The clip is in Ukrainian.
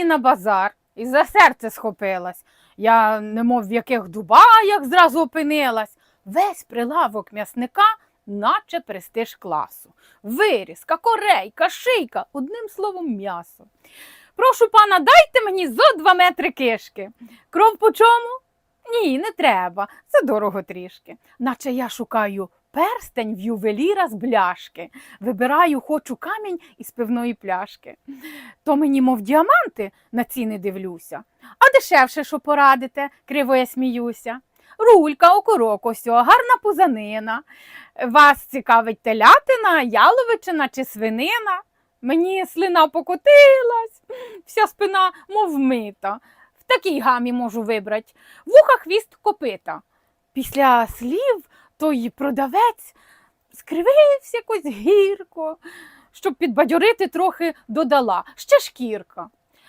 нині на базар і за серце схопилась. Я немов в яких дубаях зразу опинилась. Весь прилавок м'ясника, наче престиж класу. Вирізка, корейка, шийка, одним словом, м'ясо. Прошу пана, дайте мені зо два метри кишки. Кров по чому? Ні, не треба. Це дорого трішки. Наче я шукаю перстень в ювеліра з бляшки. Вибираю, хочу камінь із пивної пляшки. То мені, мов діаманти, на ціни дивлюся. А дешевше, що порадите, криво я сміюся. Рулька, окорок, осьо, гарна пузанина. Вас цікавить телятина, яловичина чи свинина? Мені слина покотилась, вся спина, мов мита. В такій гамі можу вибрати. Вуха хвіст копита. Після слів той продавець скривився якось гірко, щоб підбадьорити трохи додала ще шкірка.